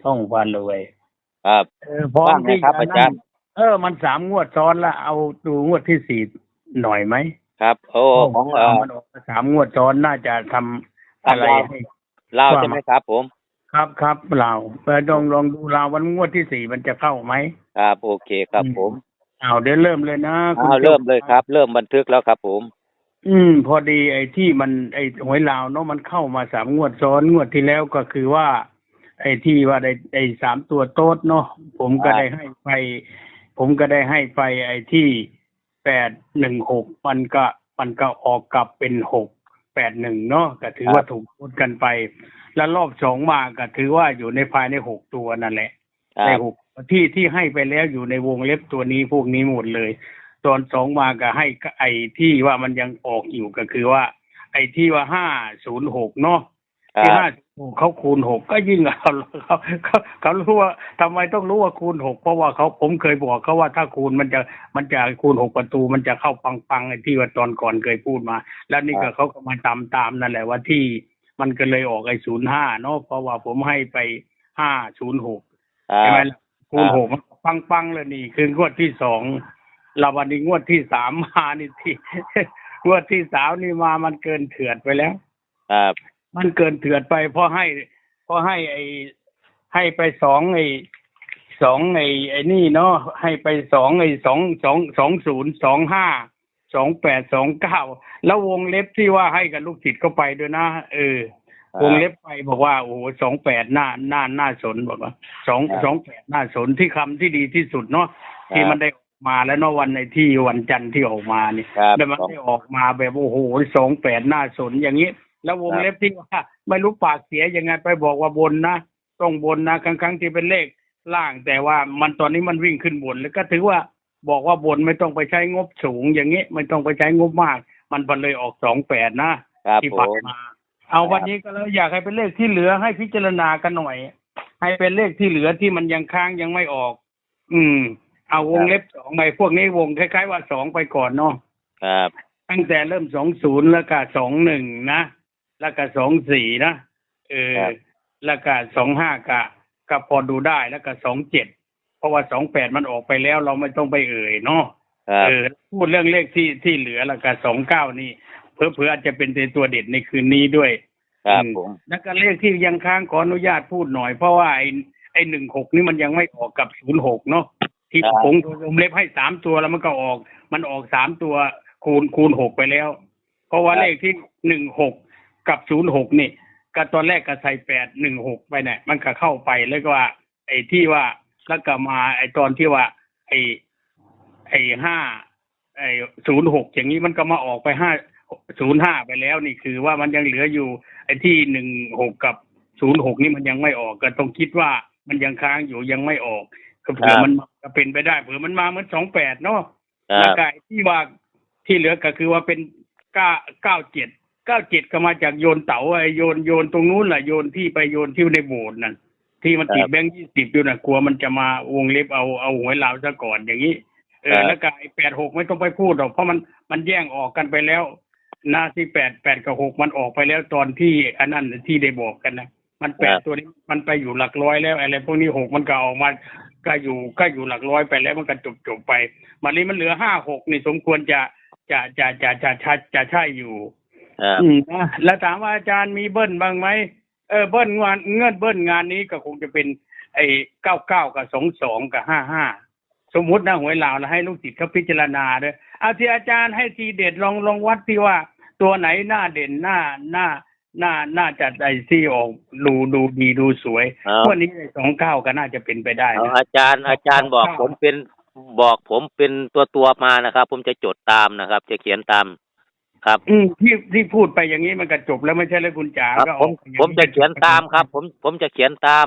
ช่องวันรวยครับ เออพร้อมว่าไงที่ครับจะอาจารย์นั่งเออ มันสามงวดซ้อนละเอาดูงวดที่สี่หน่อยไหมครับโอ้ของเอ่อมันออกมาสามงวดซ้อนน่าจะทำอะไรครับ ให้ลาวว่าใช่ไหมครับ ผม ครับครับเราไปลองลองดูเราวันงวดที่สี่มันจะเข้าไหม ครับโอเคครับอืม ผมเอาเดี๋ยวเริ่มเลยนะคุณเอาจ้เริ่มเลยครับ เริ่มบันทึกแล้วครับ ผม อืม พอดีไอ้ที่มันไอ้หวยลาวเนาะมันเข้ามาสามงวดซ้อนงวดที่แล้วก็คือว่า ไอ้ที่ว่าได้ไอ้สามตัวโต๊ดเนาะผมก็ครับได้ให้ไป ผมก็ได้ให้ไปไอ้ที่แปดหนึ่งหกมันก็มันก็ออกกลับเป็นหกแปดหนึ่งเนาะก็ถือว่าถูกพูดกันไป แล้วรอบสองมาก็ถือว่าอยู่ในภายในหกตัวนั่นแหละครัในบหกที่ที่ให้ไปแล้วอยู่ในวงเล็บตัวนี้พวกนี้หมดเลย ตอนสองมาก็ให้ไอ้ที่ว่ามันยังออกอยู่ก็คือว่า ไอ้ที่ว่าห้าศูนย์หกเนาะคที่รัห้าบ เขาคูณหกก็ยิ่งเขาเขาเขาเขารู้ว่าทำไมต้องรู้ว่าคูณหกเพราะว่าเขาผมเคยบอกเขาว่าถ้าคูณมันจะมันจะคูณหกประตูมันจะเข้าปังปังๆไอ้ที่ว่าตอนก่อนเคยพูดมา แล้วนี่ก็เขาก็มาตามตามนั่นแหละว่าที่มันก็เลยออกไอ้ศูนย์ห้าเนาะเพราะว่าผมให้ไปห้าศูนย์หกครัใช่ไหมบล่ะคูณหกมันปังปังๆเลยนี่ คืองวดที่สองเราวันนี้งวดที่สามมานี่ที่งวดที่สามนี่มามันเกินเถื่อนไปแล้วครับ มันเกินเถื่อนไปเพราะให้เพราะให้ไอ้ให้ไปสองไอ้สองไอ้ไอ้นี่เนาะให้ไปสองไอ้สองสองสองศูนย์สองห้าสองแปดสองเก้าแล้ววงเล็บที่ว่าให้กับลูกศิษย์ก็ไปด้วยนะเออ วงเล็บไปบอกว่าโอ้โหสองแปดหน้าหน้าหน้าสนบอกว่าสองสองแปดหน้าสนที่คำที่ดีที่สุดเนาะที่มันได้ออกมาแล้วเนาะวันในที่วันจันทร์ที่ออกมานี่ครับแต่มันได้ออกมาแบบโอ้โหสองแปดหน้าสนอย่างนี้ แล้ววงเล็บที่ว่าไม่รู้ปากเสียยังไงไปบอกว่าบนนะต้องบนนะครั้งครั้งๆที่เป็นเลขล่าง แต่ว่ามันตอนนี้มันวิ่งขึ้นบน แล้วก็ถือว่าบอกว่าบนไม่ต้องไปใช้งบสูง อย่างนี้ไม่ต้องไปใช้งบมาก มันพอเลยออกสองแปดนะครับที่ผผ่านมมาเอาวันนี้ก็แล้วอยากให้เป็นเลขที่เหลือให้พิจารณากันหน่อย ให้เป็นเลขที่เหลือที่มันยังค้างยังไม่ออก อืม เอาวงเล็บสองไปพวกนี้วงคล้ายๆว่าสองไปก่อนเนาะครับตั้งแต่เริ่มสองศูนย์แล้วก็สองหนึ่งนะ แล้วก็สองสี่นะเออครับแล้วก็สองห้าก็ก็พอดูได้แล้วก็สองเจ็ดเพราะว่าสองแปดมันออกไปแล้วเราไม่ต้องไปเอ่ยเนาะครับเออพูดเรื่องเลขที่ที่เหลือแล้วก็สองเก้านี่เผื่อเผื่ออาจจะเป็นตัวเด็ดในคืนนี้ด้วยครับอืมผมแล้วก็เลขที่ยังค้างขออนุญาตพูดหน่อย เพราะว่าไอ้ไอ้หนึ่งหกนี่มันยังไม่ออกกับศูนย์หกเนาะที่ผมผมเล็บให้สามตัวแล้วมันก็ออก มันออกสามตัวคูณคูณหกไปแล้ว เพราะว่าเลขที่หนึ่งหก กับศูนย์หกนี่ก็ตอนแรกก็ใส่แปดหนึ่งหกไปเนี่ย มันก็เข้าไปแล้วก็ว่า ไอ้ที่ว่าแล้วก็มาไอ้ตอนที่ว่า ไอ้ไอ้ห้าไอ้ศูนย์หกอย่างนี้มันก็มาออกไปห้าศูนย์ห้าไปแล้วนี่คือว่ามันยังเหลืออยู่ ไอ้ที่หนึ่งหกกับศูนย์หกนี่มันยังไม่ออกก็ต้องคิดว่ามันยังค้างอยู่ยังไม่ออกก็เผื่อมันก็เป็นไปได้เผื่อมันมาเหมือนสองแปดเนาะครัแล้วบก็ไอ้ที่ว่าที่เหลือก็คือว่าเป็นเก้าเก้าเจ็ด เก้าเจ็ดก็มาจากโยนเต๋าไอ้โยนโยนตรงนู้นแหละโยนที่ไปโยนที่ในโบสถ์นั่นที่มันติดแบงค์ยี่สิบอยู่น่ะกลัวมันจะมาวงเล็บเอาเอาหวยลาวซะก่อนอย่างนี้เออแล้วก็ไอ้แปดหกไม่ต้องไปพูดหรอกเพราะมันมันแย่งออกกันไปแล้วหน้าที่แปดแปดกับหกมันออกไปแล้วตอนที่อันนั้นที่ได้บอกกันนะมันแปดตัวนี้มันไปอยู่หลักร้อยแล้วอะไรพวกนี้หกมันก็ออกมาก็อยู่ก็อยู่หลักร้อยไปแล้วมันก็จบจบไปมันนี้มันเหลือห้าหกนี่สมควรจะจะจะจะจะจะจะใช่อยู่ครับ อืมนะแล้วถามว่าอาจารย์มีเบิ้ลบ้างไหมเออเบิ้ลงานเงื่อนเบิ้ลงานนี้ก็คงจะเป็น ไอ้เก้าเก้ากับสองสองกับห้าห้าสมมุตินะหวยลาวแล้วให้ลูกศิษย์เขาพิจารณาด้วยเอาที่อาจารย์ให้ทีเด็ดลองลองวัดที่ว่า ตัวไหนหน้าเด่นหน้าหน้าหน้าน่าจะไอ้ที่ออกดูดูดีดูสวยเอาวันนี้สองเก้าก็น่าจะเป็นไปได้เอานะอาจารย์อาจารย์บอกครับผมเป็นบอกผมเป็นตัวตัวๆมานะครับ ผมจะจดตามนะครับ จะเขียนตาม ครับอืมที่ที่พูดไปอย่างนี้มันก็จบแล้วไม่ใช่เลยคุณจ๋าครับก็อผอมกอย่างนี้ผมจะเขียนตามครับ ผมผมจะเขียนตาม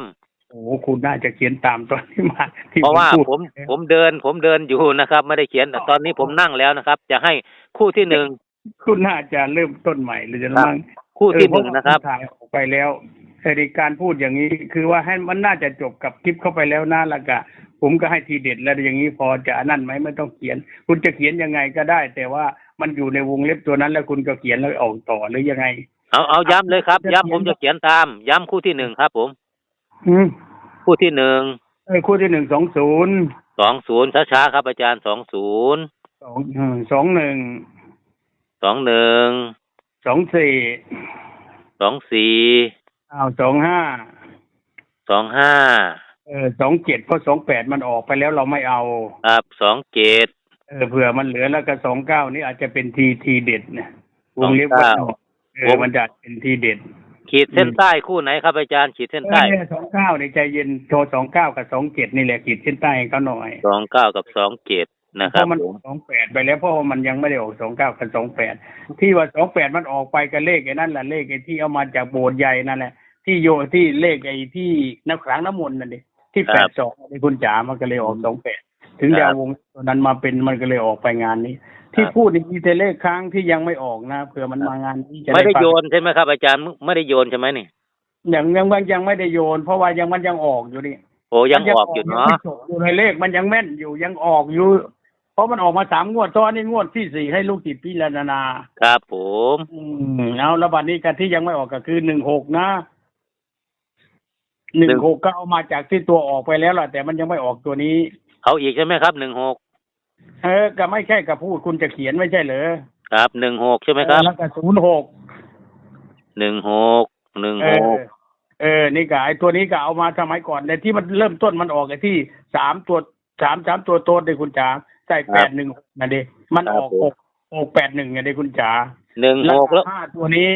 โอ้โหคุณน่าจะเขียนตามตอนที่มาที่เพราะว่าพูด ผมผมเดิน ผมเดินอยู่นะครับ ไม่ได้เขียนตอนนี้ผมนั่งแล้วนะครับ จะให้คู่ที่หนึ่ง คุณน่าจะเริ่มต้นใหม่หรือจะครับมั่งคู่ที่หเออนึ่งเพาว่านะครับณถ่ายออกไปแล้วแต่ในการพูดอย่างนี้ คือว่าให้มันน่าจะจบกับคลิปเข้าไปแล้วน่าละกะ ผมก็ให้ทีเด็ดแล้วอย่างนี้พอจะนั่นไหมไม่ต้องเขียน คุณจะเขียนยังไงก็ได้ แต่ว่า มันอยู่ในวงเล็บตัวนั้นแล้วคุณก็เขียนแล้วออกต่อหรือยังไง เอาเอาย้ำเลยครับจะย้ำเขียนผมจะเขียนตาม ย้ำคู่ที่หนึ่งครับ ผมอืมคู่ที่หนึ่งเออคู่ที่หนึ่งสองศูนย์สองศูนย์ช้าๆครับอาจารย์สองศูนย์สองอืมสองหนึ่งสองหนึ่งสองสี่สองสี่อ้าวสองห้าสองห้าเออสองเจ็ดเพราะสองแปดมันออกไปแล้วเราไม่เอา ครับสองเจ็ด เออเผื่อมันเหลือแล้วก็สองเก้านี่อาจจะเป็นทีทีเด็ดนะวงเล็บว่าเออมันจะเป็นทีเด็ด ขีดเส้นใต้คู่ไหนครับอาจารย์ขีดเส้นใต้สองเก้าในใจเย็นโทรสองเก้ากับสองเจ็ดนี่แหละขีดเส้นใต้ให้เขาหน่อยสองเก้ากับสองเจ็ดนะเพครับราะมันผมสองแปดไปแล้วเพราะว่ามันยังไม่ได้ออกสองเก้ากับสองแปดที่ว่าสองแปดมันออกไปกับเลขไอ้นั่นแหละเลขไอ้ที่เอามาจากโบสถ์ใหญ่นั่นแหละที่โยที่เลขไอ้ที่น้ำขลังน้ำมนต์นั่นดิที่แปดสองในคุณจ๋ามันก็เลยออกสองแปด ถึงจะเอาวงตัวนั้นมาเป็นมันก็เลยออกไปงานนี้ ที่พูดนี่มีแต่เลขค้างที่ยังไม่ออกนะเผื่อมันมางานนี้จะไม่ได้ฟังโยนใช่ไหมครับ อาจารย์ไม่ได้โยนใช่ไหมนี่ยังยังมันยังไม่ได้โยน เพราะว่ายังมันยังออกอยู่นี่โอ้ยังมัออกอยู่เนาะงไม่จบอยู่ในเลขมันยังแม่นอยู่ยังออกอยู่ เพราะมันออกมาสามงวดซ้อนนี่งวดที่สี่ให้ลูกศิษย์พิจารณาครับผมอืมเอาแล้วบัดนี้กันที่ยังไม่ออกก็คือหนึ่งหกนะหนึ่งหกก็เอามาจากที่ตัวออกไปแล้วล่ะแต่มันยังไม่ออกตัวนี้ เอาอีกใช่ไหมครับหนึ่งหกเออก็ไม่ใช่กับพูดคุณจะเขียนไม่ใช่เหรอครับหนึ่งหกใช่ไหมครับแล้วก็ศูนย์หกหนึ่งหกหนึ่งเอหอกเออนี่ก็ไอ้ตัวนี้ก็เอามาสมัยก่อนในที่มันเริ่มต้นมันออกไอ้ที่สามตัวสามสามตัวโต้นเลยคุณจ๋าใส่แปดหนึ่งนะเดมันออกหกหกแปดหนึ่งไงเดคุณจ๋าหนึ่งแล้วหกแล้วห้าตัวนี้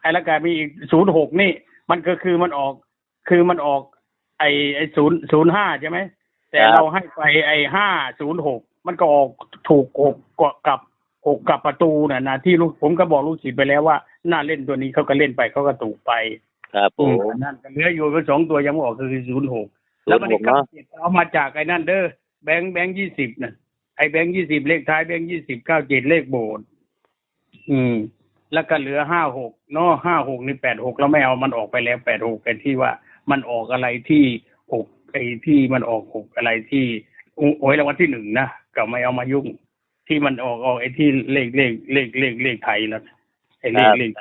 ไอ้แล้วก็มีอีกศูนย์หกนี่ มันก็คือมันออก คือมันออก ไอ้ไอ้ศูนย์ศูนย์ห้าใช่ไหม แต่เราให้ไปไอ้ห้าศูนย์หกมันก็ออกถูกหกกับหกกับประตูน่ะนะที่ลูกผมก็บอกลูกศิษย์ไปแล้วว่าน่าเล่นตัวนี้เขาก็เล่นไปเขาก็ถูกไปครับผอืมมนั่นก็เหลืออยู่เป็นสองตัวยังไม่ออกคือศูนย์หกศูแล้วนมันย์หอีกกเก้าเนาะเจ็ดเอามาจากไอ้นั่นเด้อแบงค์แบงค์ยี่สิบน่ะไอ้แบงค์ยี่สิบเลขท้ายแบงค์ยี่สิบเก้าเจ็ดเลขโบสถ์อืม แล้วก็เหลือห้าหกเนาะห้าหกนี่แปดหกแล้วไม่เอามันออกไปแล้วแปดหกกันที่ว่ามันออกอะไรที่หก ไอ้ที่มันออกหกอะไรที่โอ้ยรางวัลที่หนึ่งนะก็ไม่เอามายุ่ง ที่มันออกออกไอ้ที่เลขเลขเลขเลขเลขไทยแล้วไอ้เลขเลข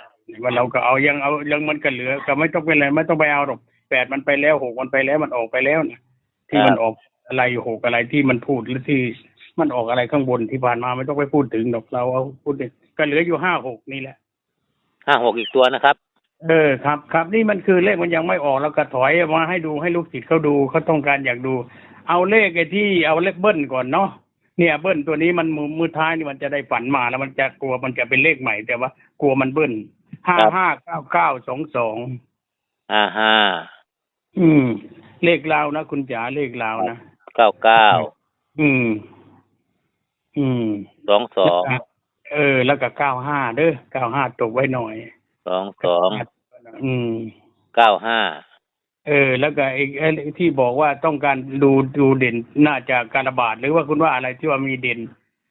ว่าเราก็เอายังเอายังมันก็เหลือ ก็ไม่ต้องเป็นไรไม่ต้องไปเอาหรอกแปดมันไปแล้วหกมันไปแล้วมันออกไปแล้วนะที่มันออกอะไรหกอะไรที่มันพูดหรือที่มันออกอะไรข้างบนที่ผ่านมาไม่ต้องไปพูดถึงหรอกเราเอาพูดถึงก็เหลืออยู่ห้าหกนี่แหละห้าหกอีกตัวนะครับ เออครับครับนี่มันคือเลขมันยังไม่ออกแล้วก็ถอยมาให้ดูให้ลูกศิษย์เขาดูเขาต้องการอยากดู เอาเลขไอ้ที่เอาเลขเบิ้ลก่อนเนาะเนี่ยเบิ้ลตัวนี้มันมือมือท้ายนี่มันจะได้ฝันมาแล้วมันจะกลัวมันจะเป็นเลขใหม่ แต่ว่ากลัวมันเบิ้ลห้าครับห้าเก้าเก้าสองสองห้าห้าอืม เลขลาวนะคุณจ๋าเลขลาวนะเก้าเก้าอืม อืมสองสองเออ แล้วก็เก้าห้าเด้อเก้าห้าตกไว้หน่อยส องสองอืมเก้าห้าเออ แล้วก็ไอ้ไอ้ที่บอกว่าต้องการดูดูเด่นน่าจะการระบาดหรือว่าคุณว่าอะไรที่ว่ามีเด่น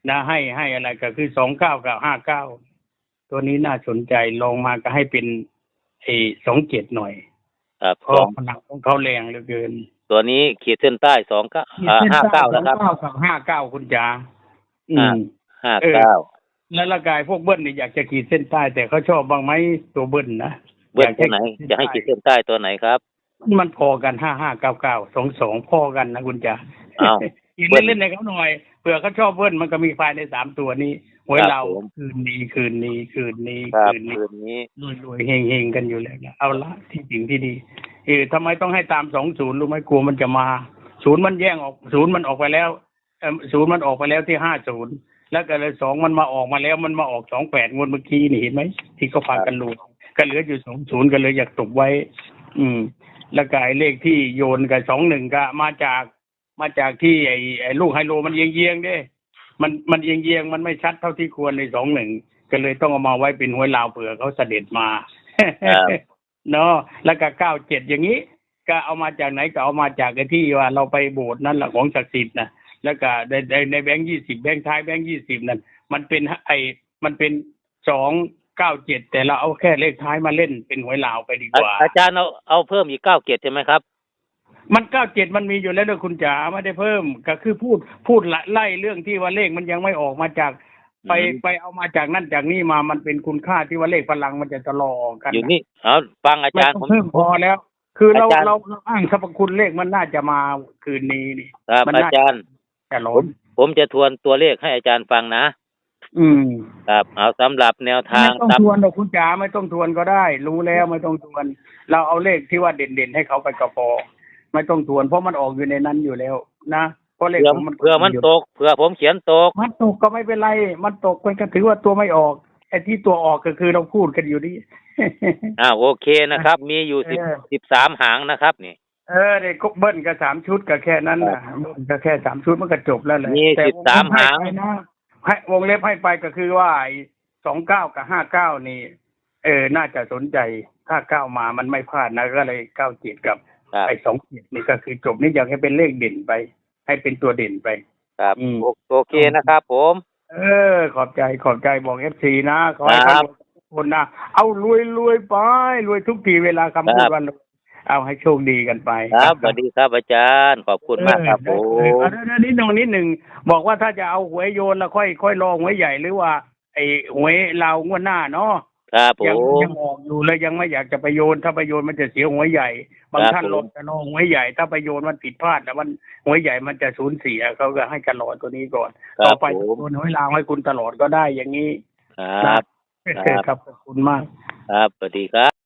นะให้ให้อะไรก็คือสองเก้ากับห้าเก้าตัวนี้น่าสนใจลองมาก็ให้เป็นไอ้สองเจ็ดหน่อยครับเพสราะองพลังของเขาแรงเหลือเกิน ตัวนี้ขีดเส้นใต้สองเก้าห้าเก้านะครับสองเก้ากับห้าเก้าคุณจ๋าอืมห้าเออเก้า แล้วละกายพวกเบิ้ลนี่อยากจะขีดเส้นใต้แต่เขาชอบบ้างไหมตัวเบิ้ลนะเบื้องตัวไหนจะให้ขีดเส้นใต้ตัวไหนครับ มันพอกันห้าห้าเก้าเก้าสองสองพอกันนะคุณจ๋าอ้าวอีกเล่นๆในเขาหน่อยเผื่อเขาชอบเบิ้ลมันก็มีไฟล์ในสามตัวนี้หวยครับเราผมคืนนี้คืนนี้คืนนี้ครับคืนนี้คืนนี้รวยรวยๆเฮงเฮงๆกันอยู่แล้วนะเอาละที่จริงที่ดีเออทำไมต้องให้ตามสองศูนย์รู้ไหมกลัวมันจะมาศูนย์มันแย่งออกศูนย์มันออกไปแล้วเอ่อศูนย์มันออกไปแล้วที่ห้าศูนย์ แล้วก็เลยสองมันมาออกมาแล้วมันมาออกสองแปดงวดเมื่อกี้นี่เห็นไหมที่เขาพากันรู้ก็เหลืออยู่สองศูนย์ก็เลยอยากตบไว้ อืม แล้วก็ไอ้เลขที่โยนกับสองหนึ่งก็มาจากมาจากที่ไอ้ไอ้ลูกไฮโลมันเยียงเยียงๆเด้ มันมันเยียงเยียงๆมันไม่ชัดเท่าที่ควรในสองหนึ่งก็เลยต้องเอามาไว้เป็นหวยลาวเผื่อเขาเสด็จมาครับเนาะแล้วก็เก้าเจ็ดอย่างนี้ ก็เอามาจากไหนก็เอามาจากไอ้ที่ว่าเราไปโบสถ์นั่นแหละของศักดิ์สิทธิ์นะ แล้วก็ในในในแบงค์ยี่สิบแบงค์ท้ายแบงค์ยี่สิบนั่นมันเป็นไอมันเป็นสองเก้าเจ็ดแต่เราเอาแค่เลขท้ายมาเล่นเป็นหวยลาวไปดีกอาว่า อาจารย์เอาเอาเพิ่มอีกเก้าเกตใช่ไหมครับ มันเก้าเจ็ดมันมีอยู่แล้วด้วยคุณจ๋าไม่ได้เพิ่มก็คือพูดพูดไล่เรื่องที่ว่าเลขมันยังไม่ออกมาจากไปอืมไปเอามาจากนั่นจากนี่มามันเป็นคุณค่าที่ว่าเลขพลังมันจะตลอกันอยู่นี่เอาฟังอาไม่จารย์ต้อผงมเพิ่มพอแล้ว คือเราอาจารย์เราเราอ้างสรรพคุณเลขมันน่าจะมาคืนนี้นี่ครับมันอาน่าจารย์ จะล้ผมมผมจะทวนตัวเลขให้อาจารย์ฟังนะ อืมครับเอาสำหรับแนวทางไม่ต้องตามทวนหรอกคุณจ๋าไม่ต้องทวนก็ได้ รู้แล้วไม่ต้องทวน เราเอาเลขที่ว่าเด่นๆให้เขาไปก็พอไม่ต้องทวน เพราะมันออกอยู่ในนั้นอยู่แล้ว นะเพราะเลขเผื่อผมมันเผื่อมันตกเผื่อผมเขียนตก มันตกก็ไม่เป็นไร มันตกมันก็ถือว่าตัวไม่ออกไอ้ที่ตัวออกก็คือเราพูดกันอยู่นี่ อ่าโอเคนะครับ มีอยู่สิบเออ สิบสามหางนะครับนี่ เออเด็กก็เบิ้ลก็สามชุดก็แค่นั้นนะเบิ้ลก็แค่สามชุดมันก็จบแล้วแหละมีแต่สิบสามวงเล็บหางให้ไปนะให้วงเล็บให้ไปก็คือว่าสองเก้ากับห้าเก้านี่ เออ น่าจะสนใจถ้าเก้ามามันไม่พลาดนะก็เลยเก้าเจ็ดกับครับไอ้สองเจ็ดนี่ก็คือจบนี่อยากให้เป็นเลขเด่นไป ให้เป็นตัวเด่นไป ครับอืมโอโอเคนะครับผม เออ ขอบใจขอบใจบอกเอฟซีนะขอให้ครัท่านบทุกคนนะเอารวยรวยไปรวยทุกทีเวลาคำพูดครับวันรวย เอาให้โชคดีกันไปครับสวัสดีครับอาจารย์ขอบคุณมากครับผเออมเออเอาเดี๋ยวนิดหนึ่งนิดหนึ่งบอกว่าถ้าจะเอาหวยโยนแล้วค่อยค่อยรอหวยใหญ่หรือว่า ไอ้หวยเรางวดหน้าเนาะครับผยังมยังออกอยู่เลยยังไม่อยากจะไปโยนถ้าไปโยนมันจะเสียหวยใหญ่ บางครับท่านผมรอจะรอหวยใหญ่ ถ้าไปโยนมันผิดพลาดแล้วมันหวยใหญ่มันจะสูญเสียเขาก็ให้กันรอตัวนี้ก่อนครัต่อบไปผมโยนหวยลาวให้คุณตลอดก็ได้อย่างนี้ครับนะครับขอบคุณมาก ครับสวัสดีครับ